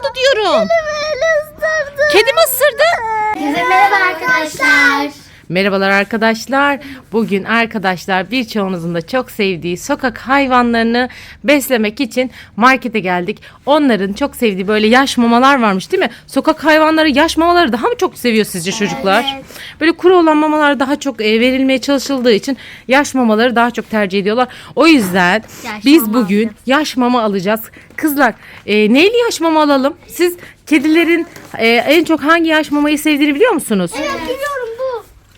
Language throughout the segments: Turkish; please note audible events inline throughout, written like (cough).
oldu diyorum. Kedi mi ısırdı? Merhaba arkadaşlar. Merhabalar arkadaşlar. Bugün arkadaşlar birçoğunuzun da çok sevdiği sokak hayvanlarını beslemek için markete geldik. Onların çok sevdiği böyle yaş mamalar varmış değil mi? Sokak hayvanları yaş mamaları daha mı çok seviyor sizce çocuklar? Evet. Böyle kuru olan mamalar daha çok e, verilmeye çalışıldığı için yaş mamaları daha çok tercih ediyorlar. O yüzden Yaş biz bugün alacağız. yaş mama alacağız. Kızlar e, neyli yaş mama alalım? Siz kedilerin e, en çok hangi yaş mamayı sevdiğini biliyor musunuz? Biliyorum bu.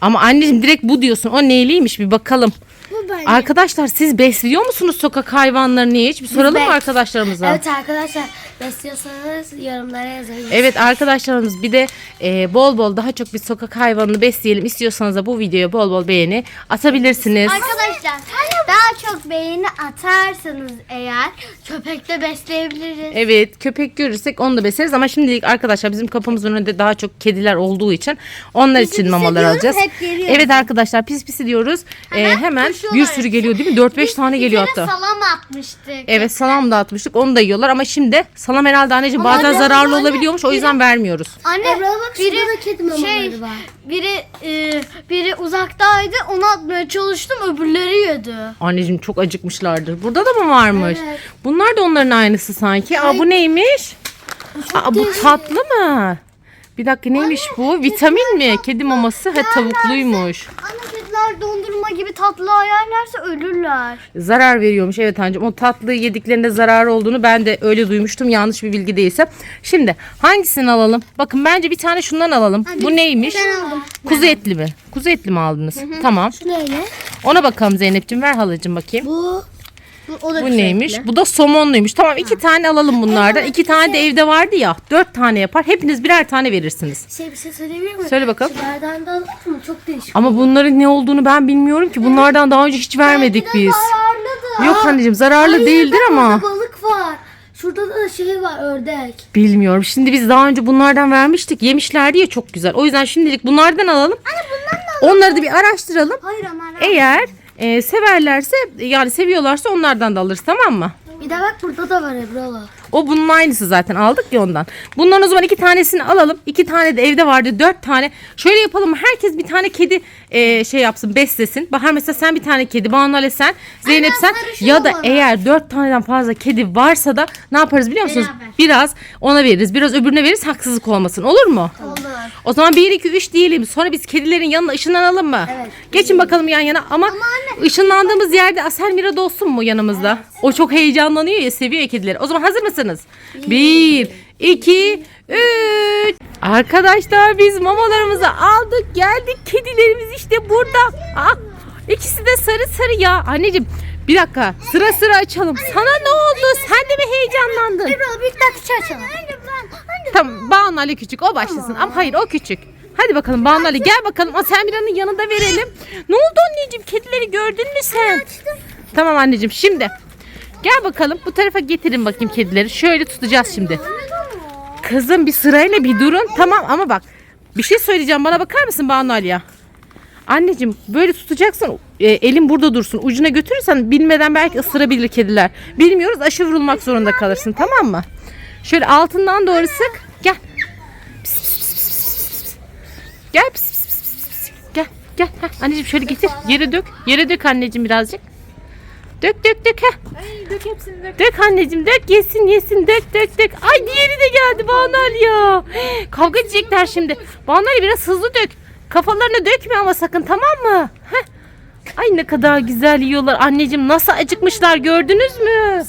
Ama anneciğim direkt bu diyorsun. O neyliymiş bir bakalım. Bu böyle. Arkadaşlar siz besliyor musunuz sokak hayvanlarını hiç? Bir soralım mı arkadaşlarımıza? Evet arkadaşlar besliyorsanız yorumlara yazabilirsiniz. Evet arkadaşlarımız bir de e, bol bol daha çok bir sokak hayvanını besleyelim istiyorsanız da bu videoya bol bol beğeni atabilirsiniz. Arkadaşlar daha çok beğeni atarsanız eğer köpekte besleyebiliriz. Evet köpek görürsek onu da besleriz ama şimdilik arkadaşlar bizim kapımızın önünde daha çok kediler olduğu için onlar için mamalar alacağız. hep geliyor. Evet arkadaşlar pis pisi diyoruz. E, hemen bir sürü geliyor değil mi? 4-5 tane geliyor hatta. salam atmıştık. Evet salam da atmıştık onu da yiyorlar ama şimdi salam herhalde anneciğim bazen anne, zararlı anne, olabiliyormuş o yüzden vermiyoruz. Anne biri şey biri e, biri uzaktaydı onu atmaya çalıştım öbürleri yedi. Anneciğim çok acıkmışlardır. Burada da mı varmış? Evet. Bunlar da onların aynısı sanki. Aa bu neymiş? Aa bu tatlı mı? Bir dakika neymiş bu? Vitamin mi? Kedi maması ha tavukluymuş. Anne kediler dondurma gibi tatlı yerlerse ölürler. Zarar veriyormuş evet anneciğim. O tatlı yediklerinde zarar olduğunu ben de öyle duymuştum. Yanlış bir bilgi değilse. Şimdi hangisini alalım? Bakın bence bir tane şundan alalım. Bu neymiş? aldım. Kuzu etli mi? Kuzu etli mi aldınız? Tamam. Neyle? Ona bakalım Zeynep'ciğim ver halacığım bakayım. Bu bu, o da Bu neymiş? Bu da somonluymuş. Tamam iki tane alalım bunlardan. İki tane de evde vardı ya. Dört tane yapar. Hepiniz birer tane verirsiniz. Şey bir şey söyleyebilir miyim? Söyle bakalım. Şunlardan da alalım mı? Çok değişik. Ama bunların ne olduğunu ben bilmiyorum ki. Bunlardan daha önce hiç vermedik biz. Zararlı da. Yok anneciğim zararlı Hayır, değildir bak ama. Orada balık var. Şurada da şey var ördek. Bilmiyorum. Şimdi biz daha önce bunlardan vermiştik. Yemişlerdi ya çok güzel. O yüzden şimdilik bunlardan alalım. Onları da bir araştıralım. Hayır onlar. Eğer e, severlerse yani seviyorlarsa onlardan da alırız tamam mı? Bir de bak burada da var Ebru'la. O bunun aynısı zaten aldık ya ondan. Bundan o zaman iki tanesini alalım. İki tane de evde vardı. Dört tane. Şöyle yapalım mı? Herkes bir tane kedi e, şey yapsın beslesin. Bahar mesela sen bir tane kedi. Banu Ale sen. Zeynep sen. sarışın Ya da olanı. eğer dört taneden fazla kedi varsa da ne yaparız biliyor musunuz? Beraber. Biraz ona veririz. Biraz öbürüne veririz. Haksızlık olmasın. Olur mu? Olur. O zaman 1 2 3 diyelim. Sonra biz kedilerin yanına ışınlanalım mı? Evet. Geçin bakalım yan yana ama, ışınlandığımız yerde Asel Mira da olsun mu yanımızda? O çok heyecanlanıyor ya, seviyor ya kedileri. O zaman hazır mısınız? 1 2 3 Arkadaşlar biz mamalarımızı aldık, geldik. Kedilerimiz işte burada. Ah, ikisi de sarı sarı ya. Anneciğim bir dakika sıra sıra açalım. Sana ne oldu? Sen de mi heyecanlandın? Büyük dakika açalım. Tamam Banu Ali küçük o başlasın ama hayır o küçük. Hadi bakalım Banu Ali gel bakalım Aselmira'nın yanında verelim. Ne oldu anneciğim kedileri gördün mü sen? Tamam anneciğim şimdi gel bakalım bu tarafa getirin bakayım kedileri. Şöyle tutacağız şimdi. Kızım bir sırayla bir durun tamam ama bak bir şey söyleyeceğim bana bakar mısın Banu Ali ya? Anneciğim böyle tutacaksın e, elin burada dursun ucuna götürürsen bilmeden belki ısırabilir kediler. Bilmiyoruz aşı vurulmak zorunda kalırsın tamam mı? Şöyle altından doğru sık gel. Pis, pis, pis, pis, pis, pis. Gel pis, pis, pis, pis, pis. gel gel Heh, anneciğim şöyle getir yere dök yere dök anneciğim birazcık. Dök dök dök heh. Ay dök hepsini dök. Dök anneciğim dök yesin yesin dök dök dök. Ay diğeri de geldi Banal ya. Kavga edecekler şimdi. Banal biraz hızlı dök. Kafalarını dökme ama sakın tamam mı? Heh. Ay ne kadar güzel yiyorlar. Anneciğim nasıl acıkmışlar gördünüz mü?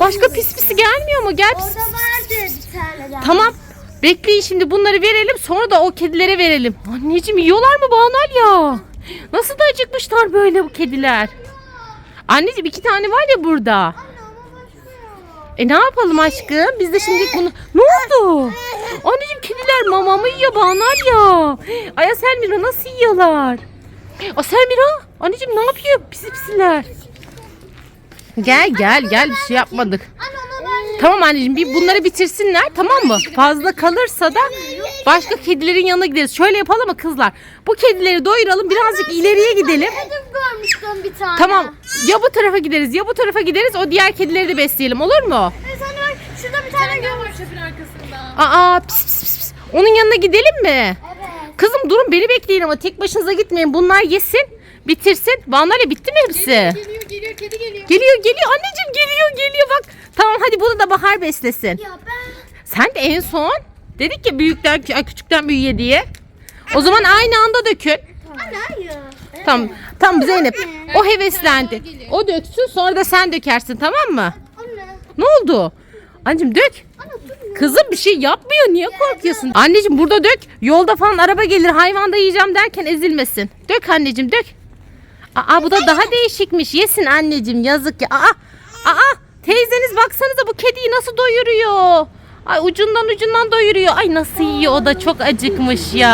Başka pis pisi gelmiyor mu? Gel pis pis. Orada vardı bir tane daha. Tamam. Bekleyin şimdi bunları verelim sonra da o kedilere verelim. Anneciğim yiyorlar mı Banal ya? Nasıl da acıkmışlar böyle bu kediler. Anneciğim iki tane var ya burada. E ne yapalım aşkım? Biz de şimdi bunu... Ne oldu? Anneciğim kediler mamamı yiyor Banal ya. Ay Aselmira nasıl yiyorlar? Aselmira anneciğim ne yapıyor pisi pisiler? Gel gel gel bir şey yapmadık. Ben. Tamam anneciğim bir bunları bitirsinler tamam mı? Fazla kalırsa da başka kedilerin yanına gideriz. Şöyle yapalım mı kızlar? Bu kedileri doyuralım birazcık ileriye gidelim. Hedef görmüştüm bir tane. Tamam ya bu tarafa gideriz ya bu tarafa gideriz o diğer kedileri de besleyelim olur mu? E sen bak şurada bir tane görmüştüm. çöpün arkasında. Aa pis pis pis. pis. Onun yanına gidelim mi? Evet. Kızım durun beni bekleyin ama tek başınıza gitmeyin. Bunlar yesin, bitirsin. Banlarla bitti mi hepsi? Geliyor geliyor anneciğim geliyor geliyor bak. Tamam hadi bunu da Bahar beslesin. Ya ben. Sen de en son dedik ya büyükten ay, küçükten büyüğe diye. O zaman aynı anda dökün. Anne hayır. Tamam. Tamam Zeynep. O heveslendi. O döksün sonra da sen dökersin tamam mı? Anne. Ne oldu? Anneciğim dök. Kızım bir şey yapmıyor. Niye korkuyorsun? Anneciğim burada dök. Yolda falan araba gelir hayvan da yiyeceğim derken ezilmesin. Dök anneciğim dök. Aa bu da daha değişikmiş. Yesin anneciğim yazık ya. Aa, aa teyzeniz baksanıza bu kediyi nasıl doyuruyor. Ay ucundan ucundan doyuruyor. Ay nasıl yiyor o da çok acıkmış ya.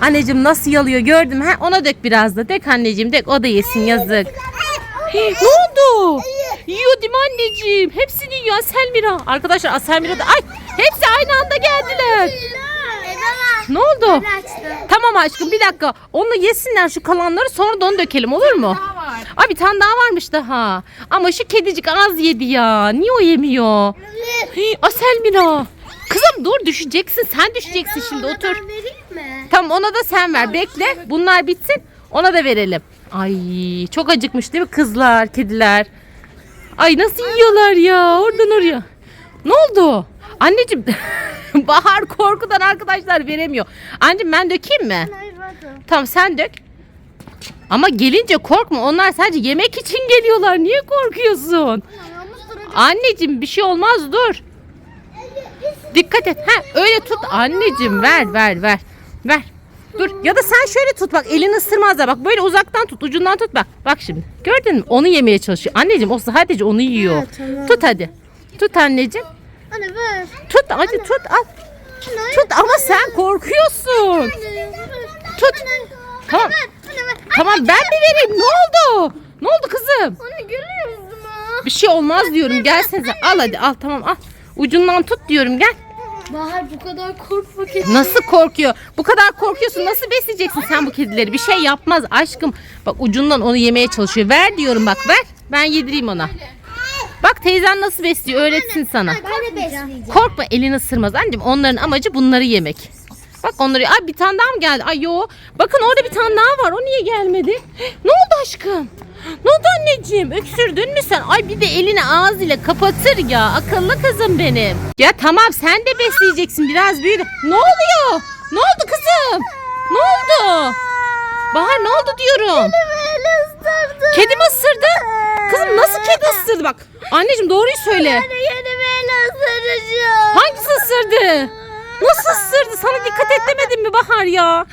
Anneciğim nasıl yalıyor gördüm. Ha, ona dök biraz da. Dök anneciğim dök o da yesin yazık. ne oldu? Yiyor değil mi anneciğim? Hepsini yiyor Selmira. Arkadaşlar Aselmira da ay hepsi aynı anda geldiler. Ne oldu? Tamam aşkım bir dakika. Onu yesinler şu kalanları sonra da onu dökelim olur mu? Daha var. Ay bir tane daha varmış daha. Ama şu kedicik az yedi ya. Niye o yemiyor? Hii, Aselmira. Kızım dur düşeceksin. Sen düşeceksin şimdi otur. Tamam ona da sen ver. Bekle. Bunlar bitsin. Ona da verelim. Ay çok acıkmış değil mi kızlar, kediler? Ay nasıl yiyorlar ya oradan oraya. Ne oldu? Anneciğim (laughs) Bahar korkudan arkadaşlar veremiyor. Anneciğim ben dökeyim mi? Hayır bakın. Tamam sen dök. Ama gelince korkma. Onlar sadece yemek için geliyorlar. Niye korkuyorsun? Anneciğim bir şey olmaz dur. Dikkat et. Ha öyle tut anneciğim ver ver ver. Ver. Dur ya da sen şöyle tut bak elini ısırmazlar bak böyle uzaktan tut ucundan tut bak. Bak şimdi gördün mü onu yemeye çalışıyor. Anneciğim o sadece onu yiyor. Tut hadi. Tut anneciğim. Anne ver. Tut hadi tut al. Tut ama sen korkuyorsun. Tut. Tamam. Anne ver. Tamam ben mi vereyim? Ne oldu? Ne oldu kızım? Anne görüyor musun? Bir şey olmaz diyorum. Gelsenize. Al hadi al tamam al. Ucundan tut diyorum gel. Bahar bu kadar korkma kedi. Nasıl korkuyor? Bu kadar korkuyorsun. Nasıl besleyeceksin sen bu kedileri? Bir şey yapmaz aşkım. Bak ucundan onu yemeye çalışıyor. Ver diyorum bak ver. Ben yedireyim ona. Bak teyzen nasıl besliyor öğretsin sana. Besleyeceğim. Korkma elini ısırmaz anneciğim. Onların amacı bunları yemek. Bak onları ay bir tane daha mı geldi? Ay yo. Bakın orada bir tane daha var. O niye gelmedi? Ne oldu aşkım? Ne oldu anneciğim? Öksürdün mü sen? Ay bir de elini ağzıyla kapatır ya. Akıllı kızım benim. Ya tamam sen de besleyeceksin biraz büyür. Ne oluyor? Ne oldu kızım? Ne oldu? Bahar ne oldu diyorum? Beni ısırdı. Kedi mi ısırdı? Kızım nasıl kedi ısırdı bak. Anneciğim doğruyu söyle. Yeni beni ısıracak. Hangisi ısırdı? Nasıl ısırdı? Sana dikkat et demedim mi Bahar ya?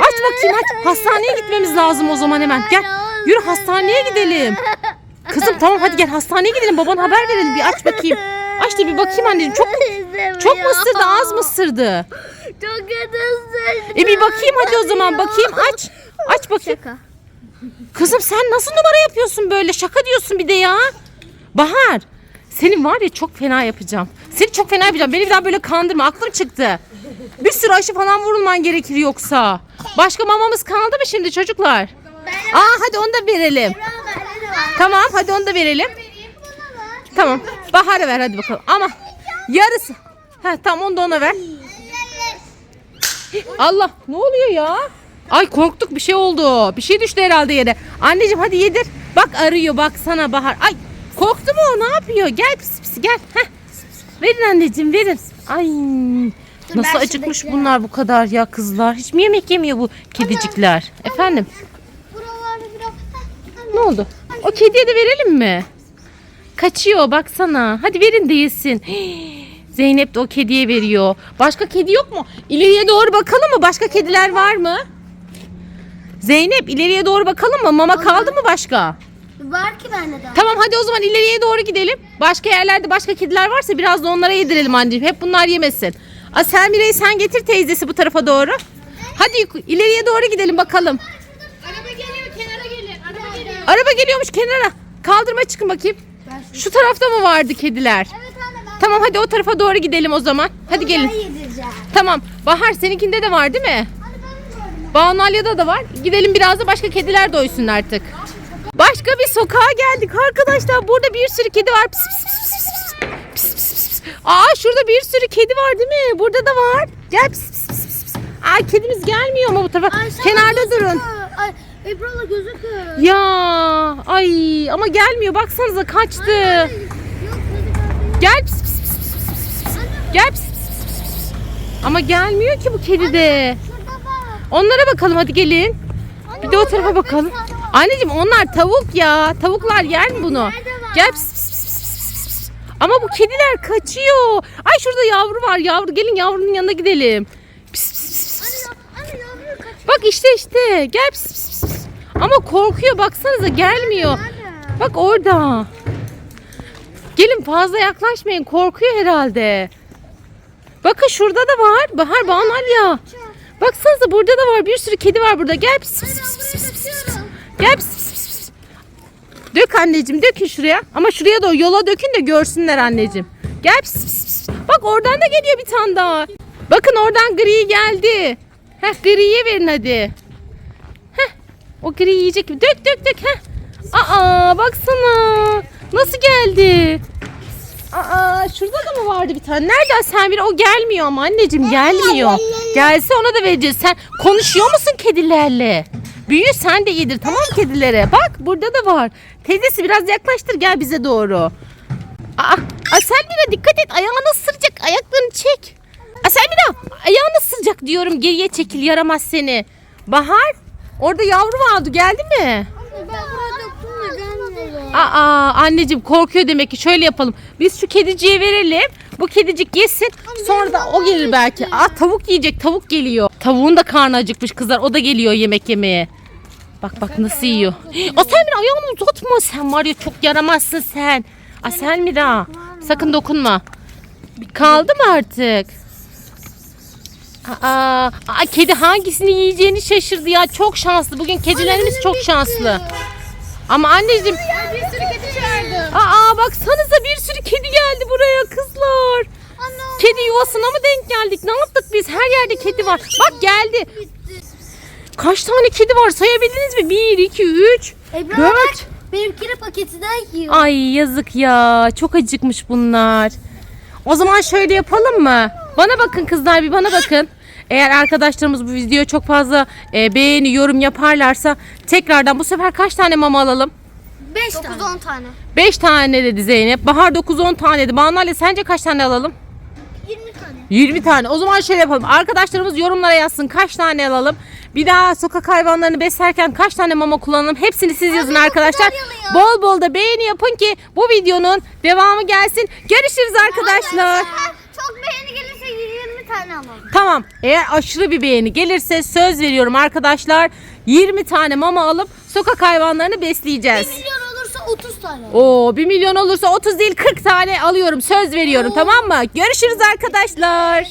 Aç bakayım aç. Hastaneye gitmemiz lazım o zaman hemen. Gel. Yürü hastaneye gidelim. Kızım tamam hadi gel hastaneye gidelim. Baban haber verelim. Bir aç bakayım. Aç da bir bakayım anneciğim. Çok çok mu ısırdı? Az mı ısırdı? Çok kötü ısırdı. E bir bakayım hadi o zaman. Bakayım aç. Aç bakayım. Kızım sen nasıl numara yapıyorsun böyle? Şaka diyorsun bir de ya. Bahar. Senin var ya çok fena yapacağım. Seni çok fena yapacağım. Beni bir daha böyle kandırma. Aklım çıktı. Bir sürü aşı falan vurulman gerekir yoksa. Başka mamamız kaldı mı şimdi çocuklar? Aa hadi onu da verelim. Tamam hadi onu da verelim. Tamam. Bahar'a ver hadi bakalım. Ama yarısı. Ha tamam onu da ona ver. Allah ne oluyor ya? Ay korktuk bir şey oldu. Bir şey düştü herhalde yere. Anneciğim hadi yedir. Bak arıyor bak sana Bahar. Ay korktu mu o ne yapıyor? Gel pis pis gel. Heh. Verin anneciğim verin. Ay nasıl ben acıkmış bunlar bu kadar ya kızlar. Hiç mi yemek yemiyor bu kedicikler? Efendim Buralarda biraz... ne oldu? O kediye de verelim mi? Kaçıyor baksana. Hadi verin de yesin. (gasps) Zeynep de o kediye veriyor. Başka kedi yok mu? İleriye doğru bakalım mı? Başka kediler var mı? Zeynep ileriye doğru bakalım mı? Mama kaldı mı başka? Var ki bende daha. Tamam hadi o zaman ileriye doğru gidelim. Başka yerlerde başka kediler varsa biraz da onlara yedirelim anneciğim. Hep bunlar yemesin. Aa, Selmire'yi sen getir teyzesi bu tarafa doğru. Hadi yuk- ileriye doğru gidelim bakalım. Araba geliyor kenara gelin. Araba geliyor. Araba geliyormuş kenara. Kaldırma çıkın bakayım. Şu tarafta mı vardı kediler? Evet anne ben Tamam hadi o tarafa doğru gidelim o zaman. Hadi gelin. yedireceğim. Tamam. Bahar seninkinde de var değil mi? Anne ben de gördüm. Da var. Gidelim biraz da başka kediler doysun artık. Başka bir sokağa geldik arkadaşlar. Burada bir sürü kedi var. Pis pis pis pis pis pis. Pis pis pis. Aa şurada bir sürü kedi var değil mi? Burada da var. Gel pis pis pis pis. pis. Aa kedimiz gelmiyor mu bu tarafa? Kenarda durun. Ay Ebru'la gözüküyor. Ya ay ama gelmiyor baksanıza kaçtı. Yok Gel pis pis pis pis pis pis pis. Gel pis pis pis pis pis. Ama gelmiyor ki bu kedi de. Şurada var. Onlara bakalım hadi gelin. Bir de o tarafa bakalım. Anneciğim onlar tavuk ya. Tavuklar yer mi bunu? Gel pis pis pis pis pis pis. Ama bu kediler kaçıyor. Ay şurada yavru var yavru. Gelin yavrunun yanına gidelim. Pis pis pis pis. Anne. Bak işte işte. Gel pis pis pis. Ama korkuyor baksanıza gelmiyor. Bak orada. Gelin fazla yaklaşmayın. Korkuyor herhalde. Bakın şurada da var. Bahar Banalya. Baksanıza burada da var. Bir sürü kedi var burada. Gel pis pis pis. pis. Gel pis pis pis pis. Dök anneciğim dökün şuraya. Ama şuraya da yola dökün de görsünler anneciğim. Gel pis pis pis. Bak oradan da geliyor bir tane daha. Bakın oradan gri geldi. Heh griye verin hadi. Heh. O gri yiyecek. Dök dök dök. Heh. Aa baksana. Nasıl geldi? Aa şurada da mı vardı bir tane? Nerede Semir? O gelmiyor ama anneciğim gelmiyor. Gelse ona da vereceğiz. Sen konuşuyor musun kedilerle? Büyü sen de yedir tamam mı kedilere? Bak burada da var. Teyzesi biraz yaklaştır gel bize doğru. Aa, Aselmira dikkat et ayağını ısıracak. Ayaklarını çek. Aselmira ayağını ısıracak diyorum. Geriye çekil yaramaz seni. Bahar orada yavru vardı geldi mi? Ben. Aa anneciğim korkuyor demek ki şöyle yapalım. Biz şu kediciye verelim. Bu kedicik yesin. Sonra da o gelir belki. Aa tavuk yiyecek. Tavuk geliyor. Tavuğun da karnı acıkmış kızlar. O da geliyor yemek yemeye. Bak bak nasıl yiyor. O sen bir ayağını uzatma sen var ya çok yaramazsın sen. Aa sen Mira. Sakın dokunma. Kaldı mı artık? Aa, aa, kedi hangisini yiyeceğini şaşırdı ya. Çok şanslı. Bugün kedilerimiz çok şanslı. Ama anneciğim Bir sürü kedi çağırdım. Aa baksanıza bir sürü kedi geldi buraya kızlar. Kedi yuvasına mı denk geldik? Ne yaptık biz? Her yerde kedi var. Bak geldi. Kaç tane kedi var sayabildiniz mi? 1, 2, 3, Ebru 4. benimkini paketinden yiyor. Ay yazık ya. Çok acıkmış bunlar. O zaman şöyle yapalım mı? Bana bakın kızlar bir bana bakın. Eğer arkadaşlarımız bu videoya çok fazla e, beğeni, yorum yaparlarsa tekrardan bu sefer kaç tane mama alalım? 5 tane. 9-10 tane. 5 tane dedi Zeynep. Bahar 9-10 tane dedi. Banu Ali sence kaç tane alalım? 20 tane. 20 tane. O zaman şöyle yapalım. Arkadaşlarımız yorumlara yazsın. Kaç tane alalım? Bir daha sokak hayvanlarını beslerken kaç tane mama kullanalım? Hepsini siz yazın arkadaşlar. kullanmayalım. Bol bol da beğeni yapın ki bu videonun devamı gelsin. Görüşürüz arkadaşlar. Çok beğeni gelirse 20 tane alalım. Tamam. Eğer aşırı bir beğeni gelirse söz veriyorum arkadaşlar. 20 tane mama alıp sokak hayvanlarını besleyeceğiz. Milyon olursa 30 tane. Oo 1 milyon olursa 30 değil 40 tane alıyorum. Söz veriyorum tamam mı? Görüşürüz arkadaşlar.